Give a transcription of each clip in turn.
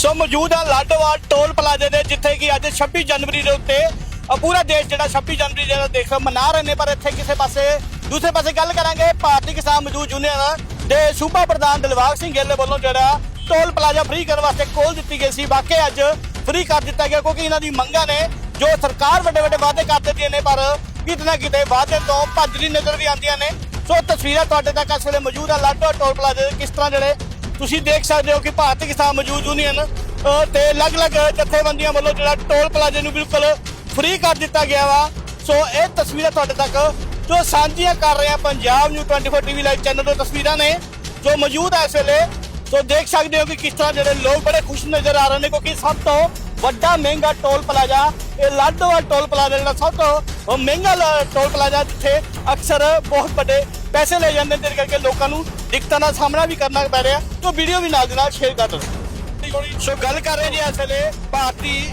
ਸੋ ਮੌਜੂਦ ਆ ਲਾਡੋਵਾਲ ਟੋਲ ਪਲਾਜ਼ੇ ਦੇ, ਜਿੱਥੇ ਕਿ ਅੱਜ 26 ਜਨਵਰੀ ਦੇ ਉੱਤੇ ਪੂਰਾ ਦੇਸ਼ ਜਿਹੜਾ 26 ਜਨਵਰੀ ਜਿਹੜਾ ਦੇਖ ਮਨਾ ਰਹੇ ਨੇ, ਪਰ ਇੱਥੇ ਕਿਸੇ ਪਾਸੇ, ਦੂਸਰੇ ਪਾਸੇ ਗੱਲ ਕਰਾਂਗੇ, ਭਾਰਤੀ ਕਿਸਾਨ ਮਜ਼ਦੂਰ ਯੂਨੀਅਨ ਦੇ ਸੂਬਾ ਪ੍ਰਧਾਨ ਦਿਲਬਾਗ ਸਿੰਘ ਗਿੱਲ ਵੱਲੋਂ ਜਿਹੜਾ ਟੋਲ ਪਲਾਜ਼ਾ ਫ੍ਰੀ ਕਰਨ ਵਾਸਤੇ ਕੋਲ ਦਿੱਤੀ ਗਈ ਸੀ। ਵਾਕਿਆ ਅੱਜ ਫ੍ਰੀ ਕਰ ਦਿੱਤਾ ਗਿਆ, ਕਿਉਂਕਿ ਇਹਨਾਂ ਦੀ ਮੰਗਾਂ ਨੇ, ਜੋ ਸਰਕਾਰ ਵੱਡੇ ਵੱਡੇ ਵਾਅਦੇ ਕਰ ਦਿੱਤੀਆਂ ਨੇ, ਪਰ ਕਿਤੇ ਨਾ ਕਿਤੇ ਵਾਅਦੇ ਤੋਂ ਭੱਜਦੀ ਨਜ਼ਰ ਵੀ ਆਉਂਦੀਆਂ ਨੇ। ਸੋ ਤਸਵੀਰਾਂ ਤੁਹਾਡੇ ਤੱਕ ਇਸ ਵੇਲੇ ਮੌਜੂਦ ਆ। ਲਾਡੋ ਟੋਲ ਪਲਾਜ਼ੇ ਦੇ ਕਿਸ ਤਰ੍ਹਾਂ ਜਿਹੜੇ ਤੁਸੀਂ ਦੇਖ ਸਕਦੇ ਹੋ ਕਿ ਭਾਰਤੀ ਕਿਸਾਨ ਮਜ਼ਦੂਰ ਯੂਨੀਅਨ ਅ, ਤੇ ਅਲੱਗ-ਅਲੱਗ ਜਥੇਬੰਦੀਆਂ ਵੱਲੋਂ ਜਿਹੜਾ ਟੋਲ ਪਲਾਜ਼ੇ ਨੂੰ ਬਿਲਕੁਲ ਫ੍ਰੀ ਕਰ ਦਿੱਤਾ ਗਿਆ ਵਾ। ਸੋ ਇਹ ਤਸਵੀਰਾਂ ਤੁਹਾਡੇ ਤੱਕ ਜੋ ਸਾਂਝੀਆਂ ਕਰ ਰਹੇ ਆ Punjab new 24 TV live channel ਤੋਂ ਤਸਵੀਰਾਂ ਨੇ ਜੋ ਮੌਜੂਦ ਹੈ ਇਸ ਵੇਲੇ। ਸੋ ਦੇਖ ਸਕਦੇ ਹੋ ਕਿ ਕਿਸ ਤਰ੍ਹਾਂ ਜਿਹੜੇ ਲੋਕ ਬੜੇ ਖੁਸ਼ ਨਜ਼ਰ ਆ ਰਹੇ ਨੇ ਕਿਉਂਕਿ ਸਭ ਤੋਂ ਵੱਡਾ ਮਹਿੰਗਾ ਟੋਲ ਪਲਾਜ਼ਾ ਇਹ ਲਾਡੋਵਾਲ ਟੋਲ ਪਲਾਜ਼ਾ ਜਿਹੜਾ ਸਭ ਤੋਂ ਮਹਿੰਗਾ ਟੋਲ ਪਲਾਜ਼ਾ ਜਿੱਥੇ ਅਕਸਰ ਬਹੁਤ ਵੱਡੇ ਪੈਸੇ ਲੈ ਜਾਂਦੇ ਨੇ ਜਿਸ ਕਰਕੇ ਲੋਕਾਂ ਨੂੰ ਦਿੱਕਤਾਂ ਦਾ ਸਾਹਮਣਾ ਵੀ ਕਰਨਾ ਪੈ ਰਿਹਾ ਤੋ ਵੀਡੀਓ ਵੀ ਨਾਲ ਦੇ ਨਾਲ ਸ਼ੇਅਰ ਕਰ ਦਿਓ। ਸੋ ਗੱਲ ਕਰ ਰਹੇ ਜੀ ਇਸ ਵੇਲੇ ਭਾਰਤੀ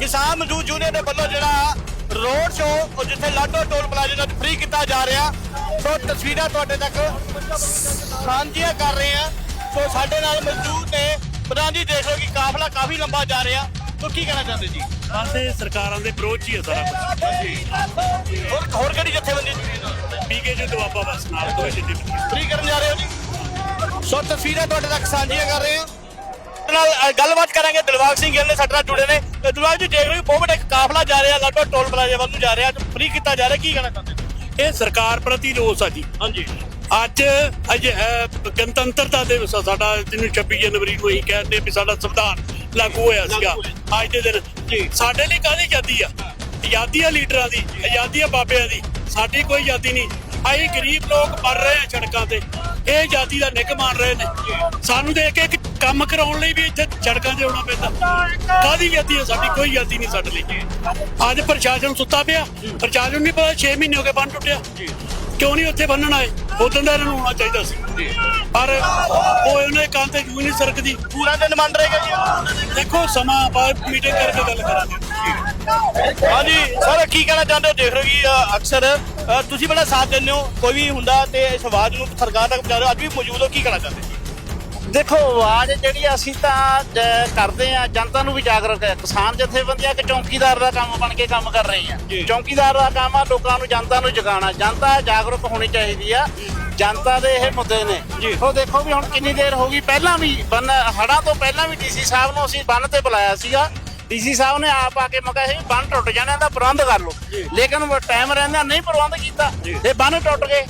ਕਿਸਾਨ ਮਜ਼ਦੂਰ ਯੂਨੀਅਨ ਦੇ ਵੱਲੋਂ ਜਿਹੜਾ ਰੋਡ ਸ਼ੋਅ ਉਹ ਜਿੱਥੇ ਲਾਡੋ ਟੋਲ ਪਲਾਜ਼ਾ ਨੂੰ ਫ੍ਰੀ ਕੀਤਾ ਜਾ ਰਿਹਾ। ਸੋ ਤਸਵੀਰਾਂ ਤੁਹਾਡੇ ਤੱਕ ਸਾਂਝੀਆਂ ਕਰ ਰਹੇ ਆ ਸੋ ਸਾਡੇ ਨਾਲ ਮੌਜੂਦ ਨੇ ਪ੍ਰਧਾਨ ਜੀ ਦੇਖ ਲਓ ਕਿ ਕਾਫਲਾ ਕਾਫੀ ਲੰਬਾ ਜਾ ਰਿਹਾ। ਸੋ ਕੀ ਕਹਿਣਾ ਚਾਹੁੰਦੇ ਜੀ? ਇਹ ਸਰਕਾਰਾਂ ਦੇ ਵਿਰੋਧ 'ਚ ਹੀ ਹੈ ਸਾਰਾ ਕੁਝ ਹੋਰ ਹੋਰ ਕਿਹੜੀ ਜਥੇਬੰਦੀ ਜੁੜੀ ਨਾਲ ਪੀਕੇ ਜੀ ਦੁਆਬਾ ਬਸ ਨਾਲ ਕੋਈ ਜਿੱਦੀ ਫ੍ਰੀ ਕਰਨ ਜਾ ਰਹੇ ਹੋ ਜੀ? ਸੋ ਤਸਵੀਰਾਂ ਤੁਹਾਡੇ ਤੱਕ ਸਾਂਝੀਆਂ ਕਰ ਰਹੇ ਹਾਂ। ਨਾਲ ਗੱਲਬਾਤ ਕਰਾਂਗੇ। ਦਿਲਬਾਗ ਸਿੰਘ ਗਿੱਲ ਨੇ ਸਾਡੇ ਨਾਲ ਜੁੜੇ ਨੇ। ਤੇ ਦਿਲਬਾਗ ਜੀ ਦੇਖ ਰਹੇ ਹੋ ਬਹੁਤ ਵੱਡਾ ਇੱਕ ਕਾਫਲਾ ਜਾ ਰਿਹਾ ਲਾਡੋ ਟੋਲ ਪਲਾਜ਼ਾ ਵੱਲ ਨੂੰ ਜਾ ਰਿਹਾ ਤੇ ਫ੍ਰੀ ਕੀਤਾ ਜਾ ਰਿਹਾ। ਕੀ ਕਹਿਣਾ ਚਾਹੁੰਦੇ ਜੀ ਇਹ ਸਰਕਾਰ ਪ੍ਰਤੀ ਰੋਸ ਆ ਜੀ। ਹਾਂਜੀ। ਅੱਜ ਅਜ ਗਣਤੰਤਰਤਾ ਦਿਵਸ ਆ। ਸਾਡਾ ਜਿਹਨੂੰ 26 ਜਨਵਰੀ ਨੂੰ ਅਸੀਂ ਕਹਿੰਦੇ ਵੀ ਸਾਡਾ ਸੰਵਿਧਾਨ ਲਾਗੂ ਹੋਇਆ ਸੀਗਾ। ਅੱਜ ਦੇ ਦਿਨ। ਜੀ। ਸਾਡੇ ਲਈ ਕਾਹਦੀ ਆਜ਼ਾਦੀ ਆ? ਆਜ਼ਾਦੀ ਆ ਲੀਡਰਾਂ ਦੀ ਆਜ਼ਾਦੀ ਆ ਬਾਬਿਆਂ ਦੀ। ਸਾਡੀ ਕੋਈ ਆਜ਼ਾਦੀ ਨਹੀਂ। ਅਸੀਂ ਗਰੀਬ ਲੋਕ ਮਰ ਰਹੇ ਆ ਸੜਕਾਂ ਤੇ। ਇਹ ਆਜ਼ਾਦੀ ਦਾ ਨਿੱਘ ਮਾਣ ਰਹੇ ਨੇ। ਸਾਨੂੰ ਦੇ ਕੇ ਇੱਕ ਕੰਮ ਕਰਾਉਣ ਲਈ ਵੀ ਇੱਥੇ ਸੜਕਾਂ ਤੇ ਆਉਣਾ ਪੈਂਦਾ। ਕਾਹਦੀ ਆਜ਼ਾਦੀ ਆ? ਸਾਡੀ ਕੋਈ ਆਜ਼ਾਦੀ ਨਹੀਂ ਸਾਡੇ ਲਈ। ਅੱਜ ਪ੍ਰਸ਼ਾਸਨ ਸੁੱਤਾ ਪਿਆ। ਪ੍ਰਸ਼ਾਸਨ ਨਹੀਂ ਪਤਾ 6 ਮਹੀਨੇ ਹੋ ਗਏ ਬੰਨ ਟੁੱਟਿਆ। ਕਿਉਂ ਨਹੀਂ ਉੱਥੇ ਬੰਨਣ ਆਏ? ਉਦੋਂ ਦਾ ਇਹਨਾਂ ਨੂੰ ਹੋਣਾ ਚਾਹੀਦਾ ਸੀ। ਪਰ ਉਹ ਉਹਨੇ ਕਾਂ ਤੇ ਕਿਉਂ ਨਹੀਂ ਸਰਕਦੀ। ਪੂਰਾ ਦਿਨ ਮੰਨ ਰਹੇਗਾ ਜੀ। ਦੇਖੋ ਸਮਾਂ ਬਾਅਦ ਮੀਟਿੰਗ ਕਰਕੇ ਗੱਲ ਕਰਾਂਗੇ। ਹਾਂਜੀ ਸਰ ਕੀ ਕਹਿਣਾ ਚਾਹੁੰਦੇ ਹੋ? ਦੇਖ ਰਹੇ ਕਿ ਅ, ਅਕਸਰ ਤੁਸੀਂ ਬੜਾ ਸਾਥ ਦਿੰਦੇ ਹੋ ਕੋਈ ਵੀ ਹੁੰਦਾ ਤੇ ਇਸ ਆਵਾਜ਼ ਨੂੰ ਸਰਕਾਰ ਤੱਕ ਪਹੁੰਚਾ ਰਹੇ ਹੋ। ਅੱਜ ਵੀ ਮੌਜੂਦ ਹੋ ਕੀ ਕਹਿਣਾ ਚਾਹੁੰਦੇ ਜੀ ਦੇਖੋ ਆਵਾਜ਼ ਜਿਹੜੀ ਅਸੀਂ ਤਾਂ ਜ- ਕਰਦੇ ਆ ਜਨਤਾ ਨੂੰ ਵੀ ਜਾਗਰੂਕ ਹੈ। ਕਿਸਾਨ ਜਥੇਬੰਦੀਆਂ ਕਿ ਚੌਕੀਦਾਰ ਦਾ ਕੰਮ ਬਣ ਕੇ ਕੰਮ ਕਰ ਰਹੇ ਆ। ਚੌਕੀਦਾਰ ਦਾ ਕੰਮ ਆ ਲੋਕਾਂ ਨੂੰ ਜਨਤਾ ਨੂੰ ਜਗਾਉਣਾ। ਜਨਤਾ ਜਾਗਰੂਕ ਹੋਣੀ ਚਾਹੀਦੀ ਆ। ਜਨਤਾ ਦੇ ਇਹ ਮੁੱਦੇ ਨੇ। ਉਹ ਦੇਖੋ ਵੀ ਹੁਣ ਕਿੰਨੀ ਦੇਰ ਹੋ ਗਈ। ਪਹਿਲਾਂ ਵੀ ਬੰਨ ਹੜਾਂ ਤੋਂ ਪਹਿਲਾਂ ਵੀ ਡੀਸੀ ਸਾਹਿਬ ਨੂੰ ਅਸੀਂ ਬੰਨ ਤੇ ਬੁਲਾਇਆ ਸੀਗਾ। ਡੀਸੀ ਸਾਹਿਬ ਨੇ ਆਪ ਆ ਕੇ ਮਗਾ ਇਹ ਬੰਨ ਟੁੱਟ ਜਾਣਾ ਇਹਦਾ ਪ੍ਰਬੰਧ ਕਰ ਲਓ। ਲੇਕਿਨ ਉਹ ਟਾਈਮ ਰਹਿੰਦਾ ਨਹੀਂ ਪ੍ਰਬੰਧ ਕੀਤਾ ਇਹ ਬੰਨ ਟੁੱਟ ਗਏ।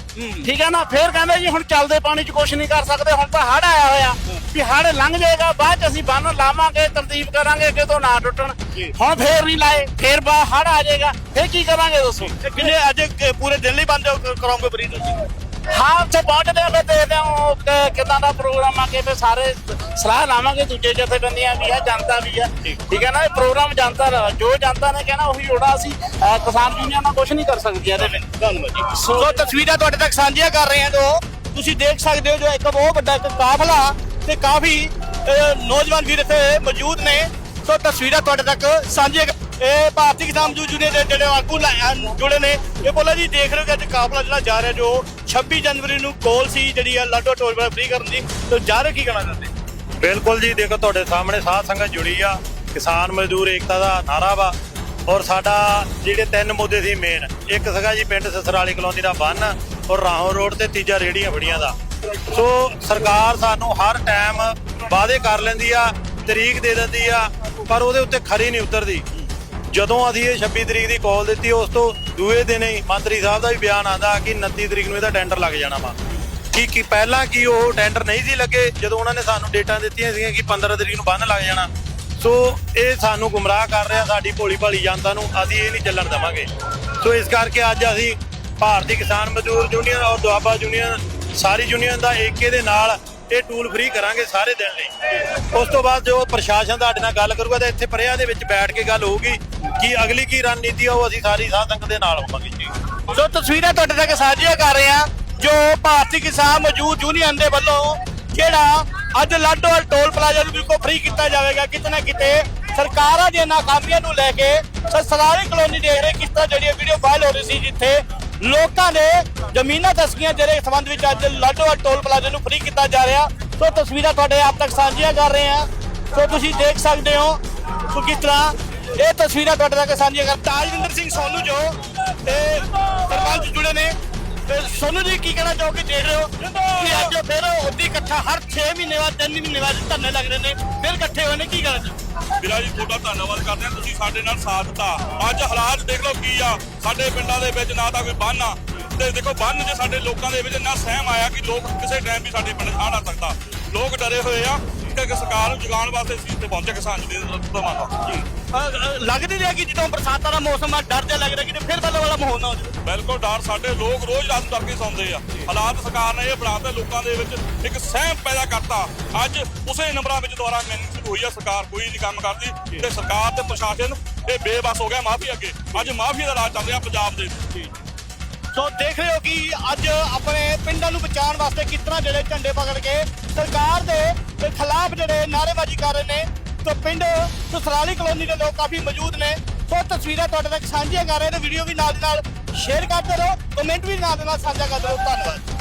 ਠੀਕ ਹੈ ਨਾ ਫਿਰ ਕਹਿੰਦੇ ਜੀ ਹੁਣ ਚੱਲਦੇ ਪਾਣੀ 'ਚ ਕੁਝ ਨਹੀਂ ਕਰ ਸਕਦੇ ਹੁਣ ਤਾਂ ਹੜ ਆਇਆ ਹੋਇਆ। ਵੀ ਹੜ ਲੰਘ ਜਾਏਗਾ ਬਾਅਦ 'ਚ ਅਸੀਂ ਬੰਨ ਲਾਵਾਂਗੇ ਤਰਤੀਬ ਕਰਾਂਗੇ ਕਿਤੋਂ ਨਾ ਟੁੱਟਣ। ਹੁਣ ਫੇਰ ਨਹੀਂ ਲਾਏ ਫੇਰ ਬਾ ਹੜ ਆ ਜਾਏਗਾ। ਫੇਰ ਕੀ ਕਰਾਂਗੇ ਦੱਸੋ ਤੇ ਕਿੰਨੇ ਅੱਜ ਪੂਰੇ ਦਿਨ ਲਈ ਬੰਦ ਕਰਾਉਂਗੇ ਫ੍ਰੀ ਤੁਸੀਂ ਹਾਂ ਉੱਥੇ ਪਹੁੰਚਦੇ ਆ ਫਿਰ ਦੇਖਦੇ ਆ ਉਹ ਕਿ- ਕਿੱਦਾਂ ਦਾ ਪ੍ਰੋਗਰਾਮ ਆ ਕੇ ਫਿਰ ਸਾਰੇ ਸਲਾਹ ਲਾਵਾਂਗੇ ਦੂਜੇ ਜਥੇਬੰਦੀਆਂ ਵੀ ਆ ਜਨਤਾ ਵੀ ਆ। ਠੀਕ ਹੈ ਨਾ ਇਹ ਪ੍ਰੋਗਰਾਮ ਜਨਤਾ ਦਾ ਜੋ ਜਨਤਾ ਨੇ ਕਹਿਣਾ ਉਹੀ ਹੋਣਾ ਅਸੀਂ ਅਹ, ਕਿਸਾਨ ਯੂਨੀਅਨ ਨਾਲ ਕੁਝ ਨਹੀਂ ਕਰ ਸਕਦੀ ਇਹਦੇ ਵਿੱਚ। ਧੰਨਵਾਦ ਜੀ ਸੋ ਤਸਵੀਰਾਂ ਤੁਹਾਡੇ ਤੱਕ ਸਾਂਝੀਆਂ ਕਰ ਰਹੇ ਹਾਂ ਜੋ ਤੁਸੀਂ ਦੇਖ ਸਕਦੇ ਹੋ ਜੋ ਇੱਕ ਬਹੁਤ ਵੱਡਾ ਇੱਕ ਕਾਫਲਾ ਤੇ ਕਾਫੀ ਅਹ, ਨੌਜਵਾਨ ਵੀਰ ਇੱਥੇ ਮੌਜੂਦ ਨੇ। ਸੋ ਤਸਵੀਰਾਂ ਤੁਹਾਡੇ ਤੱਕ ਸਾਂਝੀਆਂ ਕਰ- ਇਹ ਭਾਰਤੀ ਕਿਸਾਨ ਮਜ਼ਦੂਰ ਯੂਨੀਅਨ ਦੇ ਜਿਹੜੇ ਆਗੂ ਲਾ- ਜੁੜੇ ਨੇ। ਇਹ ਬੋਲਾ ਜੀ, ਦੇਖ ਰਹੇ ਹੋ ਕਿ ਅੱਜ ਕਾਫਲਾ ਜਿਹੜਾ ਜਾ ਰਿਹਾ, ਜੋ 26 ਜਨਵਰੀ ਨੂੰ ਕੋਲ ਸੀ, ਜਿਹੜੀ ਆ ਲਾਡੋ ਟੋਲ ਪਲਾਜ਼ਾ ਫ੍ਰੀ ਕਰਨ ਦੀ। ਤੇ ਜਾ ਰਹੇ ਕੀ ਕਹਿਣਾ ਚਾਹੁੰਦੇ? ਬਿਲਕੁਲ ਜੀ, ਦੇਖੋ ਤੁਹਾਡੇ ਸਾਹਮਣੇ ਸਾਧ ਸੰਗਤ ਜੁੜੀ ਆ। ਕਿਸਾਨ ਮਜ਼ਦੂਰ ਏਕਤਾ ਦਾ ਨਾਰਾ ਵਾ। ਔਰ ਸਾਡਾ ਜਿਹੜੇ ਤਿੰਨ ਮੁੱਦੇ ਸੀ ਮੇਨ ਇੱਕ ਸੀਗਾ ਜੀ ਪਿੰਡ ਸਸਰਾਲੀ ਕਲੋਨੀ ਦਾ ਬੰਨ ਔਰ ਰਾਹੋਂ ਰੋਡ ਤੇ ਤੀਜਾ ਰੇੜੀਆਂ ਬੜੀਆਂ ਦਾ। ਸੋ ਸਰਕਾਰ ਸਾਨੂੰ ਹਰ ਟਾਈਮ ਵਾਅਦੇ ਕਰ ਲੈਂਦੀ ਆ, ਤਰੀਕ ਦੇ ਦਿੰਦੀ ਆ, ਪਰ ਉਹਦੇ ਉੱਤੇ ਖਰੀ ਨਹੀਂ ਉਤਰਦੀ। ਜਦੋਂ ਅਸੀਂ ਇਹ 26 ਤਰੀਕ ਦੀ ਕਾਲ ਦਿੱਤੀ, ਉਸ ਤੋਂ ਦੂਏ ਦਿਨ ਹੀ ਮੰਤਰੀ ਸਾਹਿਬ ਦਾ ਵੀ ਬਿਆਨ ਆਂਦਾ ਕਿ 29 ਤਰੀਕ ਨੂੰ ਇਹਦਾ ਟੈਂਡਰ ਲੱਗ ਜਾਣਾ ਵਾ। ਕੀ ਕੀ ਪਹਿਲਾਂ ਕੀ ਉਹ ਟੈਂਡਰ ਨਹੀਂ ਸੀ ਲੱਗੇ, ਜਦੋਂ ਉਹਨਾਂ ਨੇ ਸਾਨੂੰ ਡੇਟਾਂ ਦਿੱਤੀਆਂ ਸੀਗੀਆਂ ਕਿ 15 ਤਰੀਕ ਨੂੰ ਬੰਨ ਲੱਗ ਜਾਣਾ। ਸੋ ਇਹ ਸਾਨੂੰ ਗੁੰਮਰਾਹ ਕਰ ਰਿਹਾ ਸਾਡੀ ਭੋਲੀ ਭਾਲੀ ਜਨਤਾ ਨੂੰ, ਅਸੀਂ ਇਹ ਨਹੀਂ ਚੱਲਣ ਦੇਵਾਂਗੇ। ਸੋ ਇਸ ਕਰਕੇ ਅੱਜ ਅਸੀਂ ਭਾਰਤੀ ਕਿਸਾਨ ਮਜ਼ਦੂਰ ਯੂਨੀਅਨ ਔਰ ਦੁਆਬਾ ਯੂਨੀਅਨ, ਸਾਰੀ ਯੂਨੀਅਨ ਦਾ ਏਕੇ ਦੇ ਨਾਲ ਇਹ ਟੂਲ ਫ੍ਰੀ ਕਰਾਂਗੇ ਸਾਰੇ ਦਿਨ ਲਈ। ਉਸ ਤੋਂ ਬਾਅਦ ਜੋ ਪ੍ਰਸ਼ਾਸਨ ਤੁਹਾਡੇ ਨਾਲ ਗੱਲ ਕਰੂਗਾ ਤਾਂ ਇੱਥੇ ਪਰਿਆਂ ਦੇ ਵਿੱਚ ਬੈਠ ਕੇ ਗੱਲ ਹੋਊਗੀ। ਕਿ ਅਗਲੀ ਕੀ ਰਣਨੀਤੀ ਆ, ਉਹ ਅਸੀਂ ਸਾਰੀ ਸਾਧ ਸੰਗਤ ਦੇ ਨਾਲ ਹੋਵਾਂਗੇ ਜੀ। ਸੋ ਤਸਵੀਰਾਂ ਤੁਹਾਡੇ ਤੱਕ ਸਾਂਝੀਆਂ ਕਰ ਰਹੇ ਹਾਂ, ਜੋ ਭਾਰਤੀ ਕਿਸਾਨ ਮਜ਼ਦੂਰ ਯੂਨੀਅਨ ਦੇ ਵੱਲੋਂ ਜਿਹੜਾ ਅੱਜ ਲਾਡੋਵਾਲ ਟੋਲ ਪਲਾਜ਼ਾ ਨੂੰ ਬਿਲਕੁਲ ਫ੍ਰੀ ਕੀਤਾ ਜਾਵੇਗਾ, ਕਿਤੇ ਕਿਤੇ ਸਰਕਾਰਾਂ ਦੀਆਂ ਨਾਕਾਮੀਆਂ ਨੂੰ ਲੈ ਕੇ ਸਸਰਾਲੀ ਕਲੋਨੀ ਦੇਖ ਰਹੇ ਕਿਸ ਤਰ੍ਹਾਂ ਜਿਹੜੀ ਵੀਡੀਓ ਵਾਇਰਲ ਹੋ ਰਹੀ ਸੀ, ਜਿੱਥੇ ਲੋਕਾਂ ਨੇ ਜ਼ਮੀਨਾਂ ਤਸਕੀਆਂ ਜਿਹੜੇ ਸੰਬੰਧ ਵਿੱਚ ਅੱਜ ਲਾਡੋਵਾਲ ਟੋਲ ਪਲਾਜ਼ਾ ਨੂੰ ਫ੍ਰੀ ਕੀਤਾ ਜਾ ਰਿਹਾ। ਸੋ ਤਸਵੀਰਾਂ ਤੁਹਾਡੇ ਆਪ ਤੱਕ ਸਾਂਝੀਆਂ ਕਰ ਰਹੇ ਹਾਂ। ਸੋ ਤੁਸੀਂ ਦੇਖ ਸਕਦੇ ਹੋ ਸੋ ਕਿਸ ਤਰ੍ਹਾਂ ਇਹ ਤਸਵੀਰਾਂ ਤੁਹਾਡੇ ਤੱਕ ਸਾਂਝੀਆਂ ਕਰ। ਤਾਜਵਿੰਦਰ ਸਿੰਘ ਸੋਨੂ ਜੋ ਤੇ ਸਰਪੰਚ ਜੁੜੇ ਨੇ। ਤੇ ਸੋਨੂ ਜੀ ਕੀ ਕਹਿਣਾ ਚਾਹੋਗੇ? ਦੇਖ ਰਹੇ ਹੋ ਕਿ ਅੱਜ ਫਿਰ ਉੱਦੀ ਇਕੱਠਾ ਹਰ 6 ਮਹੀਨੇ ਬਾਅਦ 3 ਮਹੀਨੇ ਬਾਅਦ ਧਰਨੇ ਲੱਗ ਰਹੇ ਨੇ। ਫਿਰ ਇਕੱਠੇ ਹੋਏ ਨੇ, ਕੀ ਕਹਿਣਾ ਚਾਹੋਗੇ ਵੀਰਾ ਜੀ, ਤੁਹਾਡਾ ਧੰਨਵਾਦ ਕਰਦੇ ਹਾਂ। ਤੁਸੀਂ ਸਾਡੇ ਨਾਲ ਸਾਥ ਦਿੱਤਾ। ਅੱਜ ਹਾਲਾਤ ਦੇਖ ਲਓ ਕੀ ਆ। ਸਾਡੇ ਪਿੰਡਾਂ ਦੇ ਵਿੱਚ ਨਾ ਤਾਂ ਕੋਈ ਬੰਨ ਆ। ਤੇ ਦੇਖੋ, ਬੰਨ ਜੇ ਸਾਡੇ ਲੋਕਾਂ ਦੇ ਵਿੱਚ ਇੰਨਾ ਸਹਿਮ ਆਇਆ ਕਿ ਲੋਕ ਕਿਸੇ ਟਾਈਮ ਵੀ ਸਾਡੇ ਪਿੰਡ ਆ ਨਾ ਸਕਦਾ। ਲੋਕ ਡਰੇ ਹੋਏ ਆ। ਕਿ ਸਰਕਾਰ ਨੂੰ ਜਗਾਉਣ ਵਾਸਤੇ ਅਸੀਂ ਇੱਥੇ ਪਹੁੰਚੇ ਕਿਸਾਨ ਜੀ ਦੇ ਧੰਨਵਾਦ ਜੀ। ਲੱਗ ਨਹੀਂ ਰਿਹਾ ਕਿ ਜਦੋਂ ਬਰਸਾਤਾਂ ਦਾ ਮੌਸਮ ਆ ਡਰ ਜਿਹਾ ਲੱਗ ਰਿਹਾ ਕਿ ਫਿਰ ਪਹਿਲਾਂ ਵਾਲਾ ਮਾਹੌਲ ਨਾ ਹੋ ਜਾਵੇ। ਬਿਲਕੁਲ ਡਰ ਸਾਡੇ ਲੋਕ ਰੋਜ਼ ਰਾਤ ਨੂੰ ਡਰ ਕੇ ਸੌਂਦੇ ਆ। ਹਾਲਾਤ ਸਰਕਾਰ ਨੇ ਇਹ ਬਣਾਤੇ ਲੋਕਾਂ ਦੇ ਵਿੱਚ ਇੱਕ ਸਹਿਮ ਪੈਦਾ ਕਰਤਾ। ਅੱਜ ਉਸੇ ਨੰਬਰਾਂ ਵਿੱਚ ਦੁਆਰਾ ਮੈਨਿੰਗ ਸ਼ੁਰੂ ਹੋਈ ਆ ਸਰਕਾਰ ਕੋਈ ਨਹੀਂ ਕੰਮ ਕਰਦੀ। ਤੇ ਸਰਕਾਰ ਤੇ ਪ੍ਰਸ਼ਾਸਨ ਇਹ ਬੇਬਸ ਹੋ ਗਿਆ ਮਾਫੀ ਅੱਗੇ। ਅੱਜ ਮਾਫੀਆ ਦਾ ਰਾਜ ਚੱਲ ਰਿਹਾ ਪੰਜਾਬ ਦੇ ਵਿੱਚ। ਸੋ ਦੇਖ ਰਹੇ ਹੋ ਕਿ ਅੱਜ ਆਪਣੇ ਪਿੰਡਾਂ ਨੂੰ ਬਚਾਉਣ ਵਾਸਤੇ ਕਿਸ ਤਰ੍ਹਾਂ ਜਿਹੜੇ ਝੰਡੇ ਪਕੜ ਕੇ ਸਰਕਾਰ ਦੇ ਖਿਲਾਫ ਜਿਹੜੇ ਨਾਅਰੇਬਾਜ਼ੀ ਕਰ ਰਹੇ ਨੇ ਸੋ ਪਿੰਡ ਸੁਸਰਾਲੀ ਕਲੋਨੀ ਦੇ ਲੋਕ ਕਾਫੀ ਮੌਜੂਦ ਨੇ। ਸੋ ਤਸਵੀਰਾਂ ਤੁਹਾਡੇ ਤੱਕ ਸਾਂਝੀਆਂ ਕਰ ਰਹੇ ਨੇ ਵੀਡੀਓ ਵੀ ਨਾਲ ਦੇ ਨਾਲ ਸ਼ੇਅਰ ਕਰਦੇ ਰਹੋ ਕਮੈਂਟ ਵੀ ਨਾਲ ਦੇ ਨਾਲ ਸਾਂਝਾ ਕਰਦੇ ਰਹੋ ਧੰਨਵਾਦ।